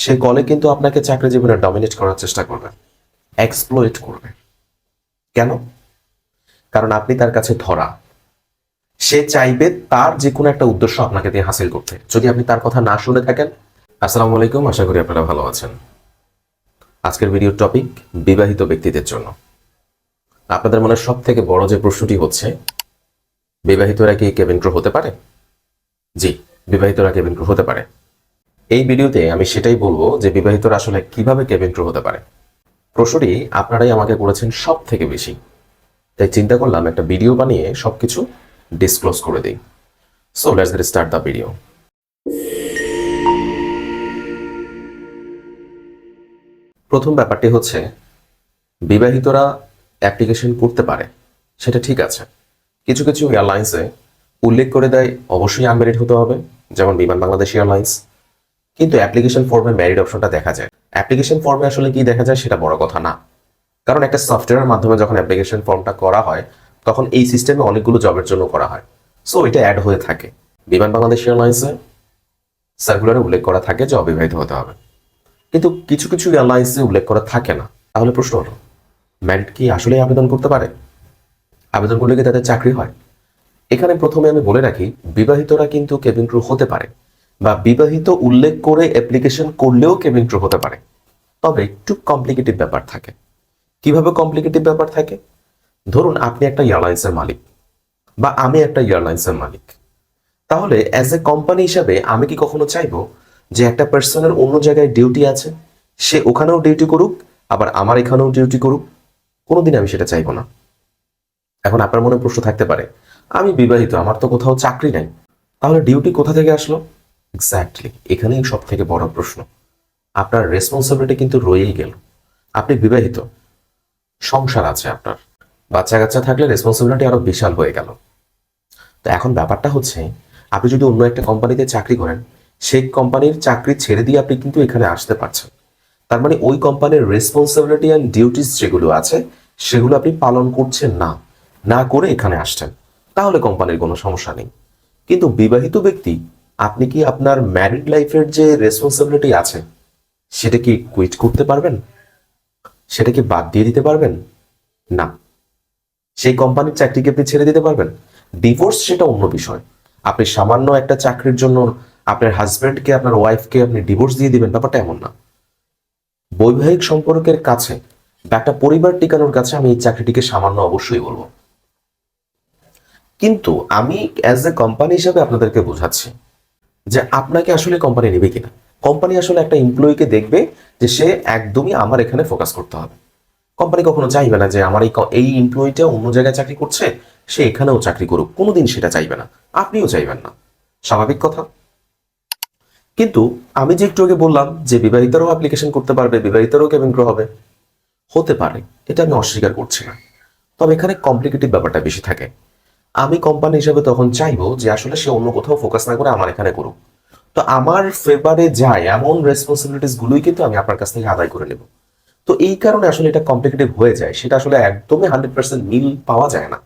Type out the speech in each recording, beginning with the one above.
সে কলে কিন্তু আপনাকে চাকরি জীবনে ডমিনেট করার চেষ্টা করবে। এক্সপ্লোয়েট করবে। কেন? কারণ আপনি তার কাছে ধরা। সে চাইবে তার যে কোনো একটা উদ্দেশ্য আপনাকে দিয়ে হাসিল করতে। যদি আপনি তার কথা না শুনে থাকেন, আসসালামু আলাইকুম, আশা করি আপনারা ভালো আছেন। আজকের ভিডিওর টপিক বিবাহিত ব্যক্তিদের জন্য। আপনাদের মনে সব থেকে বড় যে প্রশ্নটি হচ্ছে, বিবাহিতরা কি কেবিন ক্রু হতে পারে? জি, বিবাহিতরা কেবিন ক্রু হতে পারে। এই ভিডিওতে আমি সেটাই বলব যে বিবাহিতরা আসলে কীভাবে কেবিন ক্রু হতে পারে। প্রশ্নটি আপনারাই আমাকে করেছেন সব থেকে বেশি। তাই চিন্তা করলাম একটা ভিডিও বানিয়ে সবকিছু ডিসক্লোজ করে দিই। So let's get start the video প্রথম ব্যাপারটি হচ্ছে, বিবাহিতরা অ্যাপ্লিকেশন করতে পারে, সেটা ঠিক আছে। কিছু কিছু এয়ারলাইন্সে উল্লেখ করে দেয়, অবশ্যই আনম্যারিড হতে হবে, যেমন বিমান বাংলাদেশ এয়ারলাইন্স কিন্তু অ্যাপ্লিকেশন ফর্মে ম্যারিড অপশনটা দেখা যায়। অ্যাপ্লিকেশন ফর্মে আসলে কি দেখা যায় সেটা বড় কথা না। কারণ একটা সফটওয়্যারের মাধ্যমে যখন অ্যাপ্লিকেশন ফর্মটা করা হয়, তখন এই সিস্টেমে অনেকগুলো জবের জন্য করা হয়। সো এটা অ্যাড হয়ে থাকে। বিমান বাংলাদেশ এয়ারলাইন্সে সার্কুলারে উল্লেখ করা থাকে যে অবিবাহিত হতে হবে। কিন্তু কিছু কিছু এয়ারলাইন্সে উল্লেখ করা থাকে না। তাহলে প্রশ্ন হলো ম্যারিড কি আসলে আবেদন করতে পারে? আবেদন করলে কি তাদের চাকরি হয়? এখানে প্রথমে আমি বলে রাখি, বিবাহিতরা কিন্তু কেবিন ক্রু হতে পারে। বা বিবাহিত উল্লেখ করে অ্যাপ্লিকেশন করলেও কেবিন ক্রু হতে পারে। তবে একটু কমপ্লিকেটিভ ব্যাপার থাকে। কীভাবে কমপ্লিকেটিভ ব্যাপার থাকে? ধরুন আপনি একটা এয়ারলাইন্সের মালিক বা আমি একটা এয়ারলাইন্সের মালিক। তাহলে অ্যাজ এ কোম্পানি হিসাবে আমি কি কখনো চাইব যে একটা পার্সনের অন্য জায়গায় ডিউটি আছে, সে ওখানেও ডিউটি করুক, আবার আমার এখানেও ডিউটি করুক? কোনোদিন আমি সেটা চাইব না। এখন আপনার মনে প্রশ্ন থাকতে পারে, আমি বিবাহিত, আমার তো কোথাও চাকরি নাই। তাহলে ডিউটি কোথা থেকে আসলো? এক্স্যাক্টলি এখানেই সব থেকে বড় প্রশ্ন। আপনার রেসপন্সিবিলিটি কিন্তু রয়েই গেল। আপনি বিবাহিত। সংসার আছে আপনার। বাচ্চা কাচ্চা থাকলে রেসপন্সিবিলিটি আরও বিশাল হয়ে গেল। তো এখন ব্যাপারটা হচ্ছে, আপনি যদি অন্য একটা কোম্পানিতে চাকরি করেন, সেই কোম্পানির চাকরি ছেড়ে দিয়ে আপনি কিন্তু এখানে আসতে পারছেন। তার মানে ওই কোম্পানির রেসপন্সিবিলিটি অ্যান্ড ডিউটিস যেগুলো আছে, সেগুলো আপনি পালন করছেন না। না করে এখানে আসছেন। তাহলে কোম্পানির কোনো সমস্যা নেই। কিন্তু বিবাহিত ব্যক্তি আপনি কি আপনার ম্যারিড লাইফের যে রেসপন্সিবিলিটি আছে, সেটা কি কুইট করতে পারবেন? সেটা কি বাদ দিয়ে দিতে পারবেন? না। সেই কোম্পানির চাকরিকে আপনি ছেড়ে দিতে পারবেন? ডিভোর্স সেটা অন্য বিষয়। আপনি সামান্য একটা চাকরির জন্য আপনার হাজব্যান্ডকে আপনার ওয়াইফকে আপনি ডিভোর্স দিয়ে দিবেন, ব্যাপারটা এমন না। বৈবাহিক সম্পর্কের কাছে বা একটা পরিবার টিকানোর কাছে আমি এই চাকরিটিকে সামান্য অবশ্যই বলব। কিন্তু আমি অ্যাজ এ কোম্পানি হিসাবে আপনাদেরকে বোঝাচ্ছি যে আপনাকে আসলে কোম্পানি নেবে কিনা। কোম্পানি আসলে একটা এমপ্লয়িকে দেখবে যে সে একদমই আমার এখানে ফোকাস করতে হবে। কোম্পানি কখনো চাইবে না যে আমার এই এই এমপ্লয়িটা অন্য জায়গায় চাকরি করছে, সে এখানেও চাকরি করুক। কোনোদিন সেটা চাইবে না। আপনিও চাইবেন না। স্বাভাবিক কথা। কিন্তু আমি যে একটু আগে বললাম যে বিবাহিতরাও অ্যাপ্লিকেশন করতে পারবে, বিবাহিতরাও কেবিন ক্রু হবে? হতে পারে। এটা আমি অস্বীকার করছি না। তবে এখানে কমপ্লিকেটিভ ব্যাপারটা বেশি থাকে। আমি কোম্পানি হিসেবে তখন চাইব যে আসলে সে অন্য কোথাও ফোকাস না করে আমার এখানে করুক। তো আমার ফেভারে যায় এমন রেসপন্সিবিলিটিস গুলোই কিন্তু আমি আপনার কাছ থেকে আদায় করে নেব। তো এই কারণে আসলে এটা কমপ্লিকেটেড হয়ে যায়। সেটা আসলে একদমই হান্ড্রেড পার্সেন্ট মিল পাওয়া যায় না।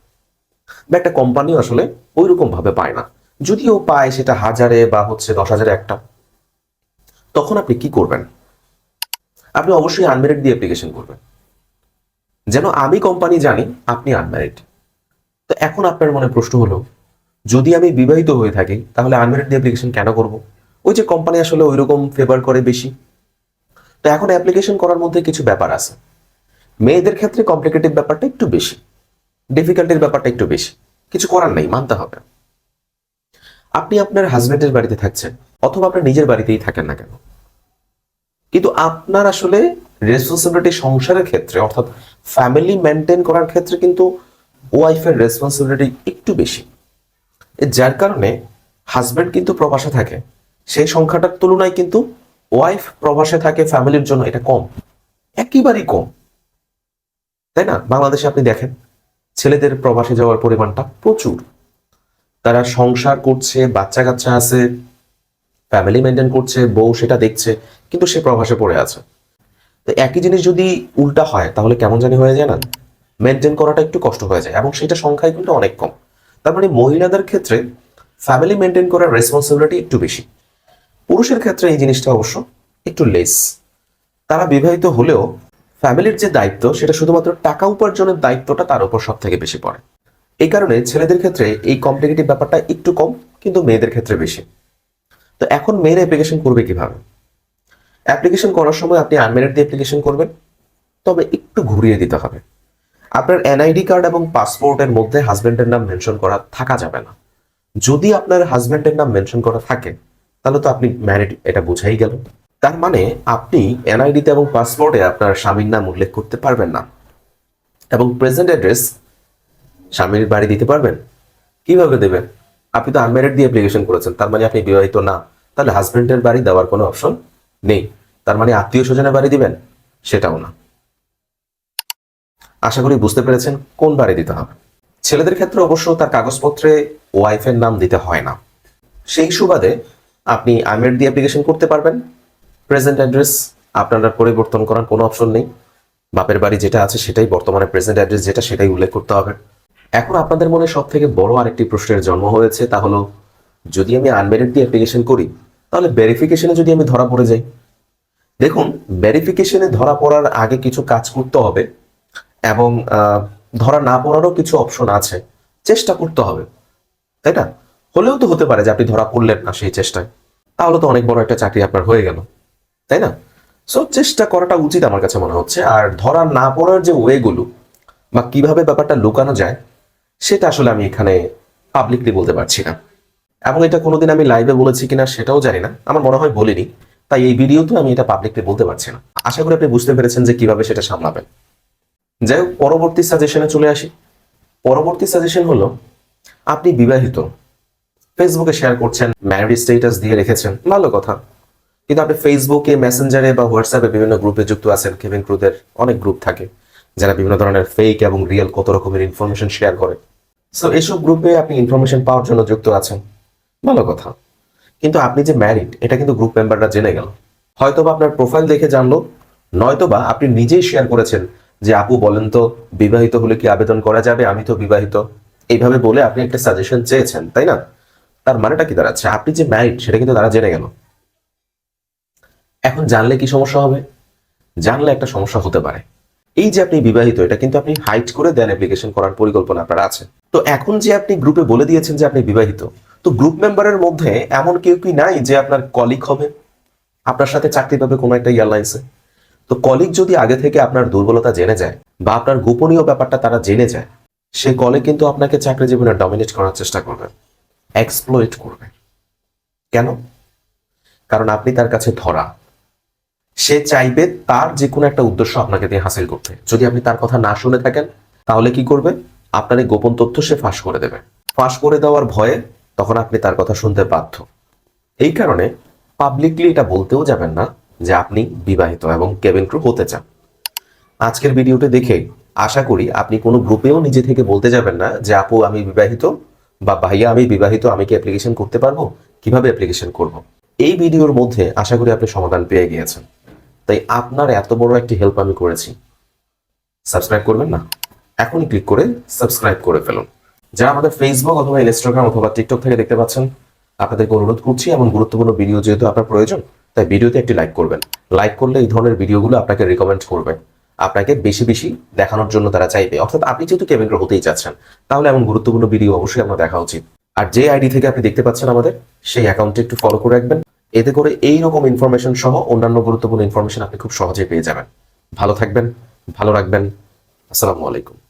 বা একটা কোম্পানিও আসলে ওই রকম ভাবে পায় না। যদিও পায় সেটা হাজারে বা হচ্ছে দশ হাজারে একটা। তখন আপনি কি করবেন? আপনি অবশ্যই আনমেরিড দিয়ে অ্যাপ্লিকেশন করবেন। যেন আমি কোম্পানি জানি, আপনি আনম্যারিড তো এখন আপনার মনে প্রশ্ন হলো, যদি আমি বিবাহিত হয়ে থাকি, তাহলে আনমেরিড অ্যাপ্লিকেশন কেন করব? ওই যে কোম্পানি আসলে ওই রকম ফেভার করে বেশি। তো এখন অ্যাপ্লিকেশন করার মধ্যে কিছু ব্যাপার আছে। মেয়েদের ক্ষেত্রে কমপ্লিকেটিভ ব্যাপারটা একটু বেশি। ডিফিকাল্টির ব্যাপারটা একটু বেশি। কিছু করার নেই, মানতে হবে। আপনি আপনার হাজবেন্ডের বাড়িতে থাকছেন, অথবা আপনার নিজের বাড়িতেই থাকেন না কেন? কিন্তু আপনার আসলে রেসপন্সিবিলিটি সংসারের ক্ষেত্রে, অর্থাৎ ফ্যামিলি মেনটেন করার ক্ষেত্রে কিন্তু ওয়াইফের রেসপন্সিবিলিটি একটু বেশি। যার কারণে হাজব্যান্ড কিন্তু প্রবাসে থাকে। সেই সংখ্যাটার তুলনায় কিন্তু ওয়াইফ প্রবাসে থাকে ফ্যামিলির জন্য এটা কম। একেবারেই কম। তাই না? বাংলাদেশে আপনি দেখেন, ছেলেদের প্রবাসে যাওয়ার পরিমাণটা প্রচুর। তারা সংসার করছে বাচ্চা কাচ্চা আছে ফ্যামিলি মেনটেন করছে, বউ সেটা দেখছে, কিন্তু সে প্রবাসে পড়ে আছে। তো একই জিনিস যদি উল্টা হয়, তাহলে কেমন জানি হয়ে যায় না? মেনটেন করাটা একটু কষ্ট হয়ে যায় এবং সেটা সংখ্যায় কিন্তু অনেক কম। তার মানে মহিলাদের ক্ষেত্রে ফ্যামিলি মেনটেন করার রেসপন্সিবিলিটি একটু বেশি। পুরুষের ক্ষেত্রে এই জিনিসটা অবশ্য একটু লেস তারা বিবাহিত হলেও ফ্যামিলির যে দায়িত্ব, সেটা শুধুমাত্র টাকা উপার্জনের দায়িত্বটা তার উপর সব থেকে বেশি পড়ে। এই কারণে ছেলেদের ক্ষেত্রে এই কমপ্লিকেটিভ ব্যাপারটা একটু কম, কিন্তু মেয়েদের ক্ষেত্রে বেশি। তো এখন মেয়েরা অ্যাপ্লিকেশন করবে কীভাবে? অ্যাপ্লিকেশন করার সময় আপনি আনমেরিড দিয়ে অ্যাপ্লিকেশন করবেন, তবে একটু ঘুরিয়ে দিতে হবে। আপনার এনআইডি কার্ড এবং পাসপোর্টের মধ্যে হাজবেন্ডের নাম মেনশন করা থাকা যাবে না। যদি আপনার হাজবেন্ডের নাম মেনশন করা থাকে, তাহলে তো আপনি ম্যারিড এটা বুঝাই গেল। তার মানে আপনি এনআইডিতে এবং পাসপোর্টে আপনার স্বামীর নাম উল্লেখ করতে পারবেন না। এবং প্রেজেন্ট অ্যাড্রেস স্বামীর বাড়ি দিতে পারবেন। কীভাবে দেবেন? আপনি তো আনম্যারিড দিয়ে অ্যাপ্লিকেশন করেছেন, তার মানে আপনি বিবাহিত না। তাহলে হাজবেন্ডের বাড়ি দেওয়ার কোনো অপশন নেই। তার মানে আত্মীয় স্বজনের বাড়ি দিবেন? সেটাও না। আশা করি বুঝতে পেরেছেন কোন বাড়ি দিতে হবে। ছেলেদের ক্ষেত্রে অবশ্য তার কাগজপত্রে ওয়াইফের নাম দিতে হয় না। সেই সুবাদে আপনি আইমের দিয়ে অ্যাপ্লিকেশন করতে পারবেন। প্রেজেন্ট অ্যাড্রেস আপনারা পরিবর্তন করার কোনো অপশন নেই। বাপের বাড়ি যেটা আছে সেটাই, বর্তমানে প্রেজেন্ট অ্যাড্রেস যেটা সেটাই উল্লেখ করতে হবে। এখন আপনাদের মনে সব থেকে বড় আরেকটি প্রশ্নের জন্ম হয়েছে, তা হলো, যদি আমি আনমেরিড দিয়ে অ্যাপ্লিকেশন করি, তাহলে ভেরিফিকেশনে যদি আমি ধরা পড়ে যাই? দেখুন ভেরিফিকেশনে ধরা পড়ার আগে কিছু কাজ করতে হবে। এবং ধরা না পড়ারও কিছু অপশন আছে। চেষ্টা করতে হবে, তাই না? হলেও তো হতে পারে যে আপনি ধরা পড়লেন না সেই চেষ্টায়। তাহলে তো অনেক বড় একটা চাকরি আপনার হয়ে গেল, তাই না? সো চেষ্টা করাটা উচিত আমার কাছে মনে হচ্ছে। আর ধরা না পড়ার যে ওয়েগুলো বা কীভাবে ব্যাপারটা লুকানো যায়, সেটা আসলে আমি এখানে পাবলিকলি বলতে পারছি না। এবং এটা কোনোদিন আমি লাইভে বলেছি কিনা সেটাও জানি না। আমার মনে হয় বলিনি। তাই এই ভিডিওতে আমি এটা পাবলিকলি বলতে পারছি না। আশা করি আপনি বুঝতে পেরেছেন যে কীভাবে সেটা সামলাবেন। যাই হোক, পরবর্তী সাজেশনে চলে আসি। পরবর্তী সাজেশন হলো, আপনি বিবাহিত ফেসবুকে শেয়ার করছেন ম্যারিড স্টেটাস দিয়ে রেখেছেন, ভালো কথা। কিন্তু আপনি ফেসবুকে মেসেঞ্জারে বা হোয়াটসঅ্যাপে বিভিন্ন গ্রুপে যুক্ত আছেন কেভিন ক্রুদের অনেক গ্রুপ থাকে, যারা বিভিন্ন ধরনের ফেক এবং রিয়েল কত রকমের ইনফরমেশন শেয়ার করে। সো এইসব গ্রুপে আপনি ইনফরমেশন পাওয়ার জন্য যুক্ত আছেন, ভালো কথা। কিন্তু আপনি যে ম্যারিড এটা কিন্তু গ্রুপ মেম্বাররা জেনে গেল। হয়তোবা আপনার প্রোফাইল দেখে জানলো, নয়তোবা আপনি নিজেই শেয়ার করেছেন যে আপু বলেন তো, বিবাহিত হলে কি আবেদন করা যাবে? আমি তো বিবাহিত। এইভাবে বলে আপনি একটা সাজেশন চেয়েছেন, তাই না? তার মানেটা কি দাঁড়াচ্ছে? আপনি যে ম্যারিড সেটা কিন্তু তারা জেনে গেল। এখন জানলে কি সমস্যা হবে? জানলে একটা সমস্যা হতে পারে। এই যে আপনি বিবাহিত, এটা কিন্তু আপনি হাইট করে দেন অ্যাপ্লিকেশন করার পরিকল্পনা আপনার আছে। তো এখন যে আপনি গ্রুপে বলে দিয়েছেন যে আপনি বিবাহিত, তো গ্রুপ মেম্বারের মধ্যে এমন কেউ কি নাই যে আপনার কলিগ হবে? আপনার সাথে চাকরি পাবে কোনো একটা এয়ারলাইন্সে তো কলিগ যদি আগে থেকে আপনার দুর্বলতা জেনে যায় বা আপনার গোপনীয় ব্যাপারটা তারা জেনে যায়, সে কলিগ কিন্তু আপনাকে চাকরি জীবনে ডমিনেট করার চেষ্টা করবে এক্সপ্লয়েট করবে। কেন? কারণ আপনি তার কাছে ধরা। সে চাইবে তার যে কোনো একটা উদ্দেশ্য আপনাকে দিয়ে হাসিল করতে। যদি আপনি তার কথা না শুনে থাকেন, তাহলে কি করবে? আপনার এই গোপন তথ্য সে ফাঁস করে দেবে। ফাঁস করে দেওয়ার ভয়ে তখন আপনি তার কথা শুনতে বাধ্য। এই কারণে পাবলিকলি এটা বলতেও যাবেন না যে আপনি বিবাহিত এবং কেবিন ক্রু হতে চান। আজকের ভিডিওটি দেখে আশা করি আপনি কোনো গ্রুপেও নিজে থেকে বলতে যাবেন না যে, আপু, আমি বিবাহিত বা ভাইয়া, আমি বিবাহিত, আমি কি অ্যাপ্লিকেশন করতে পারব? কীভাবে অ্যাপ্লিকেশন করব? এই ভিডিওর মধ্যে আশা করি আপনি সমাধান পেয়ে গিয়েছেন। তাই আপনার এত বড় একটি হেল্প আমি করেছি। সাবস্ক্রাইব করবেন না? এখনই ক্লিক করে সাবস্ক্রাইব করে ফেলুন। যারা আমাদের ফেসবুক অথবা ইনস্টাগ্রাম অথবা টিকটক থেকে দেখতে পাচ্ছেন, আপনাদেরকে অনুরোধ করছি এমন গুরুত্বপূর্ণ ভিডিও যেহেতু আপনার প্রয়োজন তাই ভিডিওতে একটি লাইক করবেন। লাইক করলে এই ধরনের ভিডিওগুলো আপনাকে রিকমেন্ড করবে। আপনাকে বেশি বেশি দেখানোর জন্য তারা চাইবে। অর্থাৎ আপনি যেহেতু কেবিনগ্র হতেই চাচ্ছেন, তাহলে এমন গুরুত্বপূর্ণ ভিডিও অবশ্যই আপনার দেখা উচিত। আর যে আইডি থেকে আপনি দেখতে পাচ্ছেন আমাদের, সেই অ্যাকাউন্টে একটু ফলো করে রাখবেন। এতে করে এই রকম ইনফরমেশন সহ অন্যান্য গুরুত্বপূর্ণ ইনফরমেশন আপনি খুব সহজেই পেয়ে যাবেন। ভালো থাকবেন, ভালো রাখবেন। আসসালামু আলাইকুম।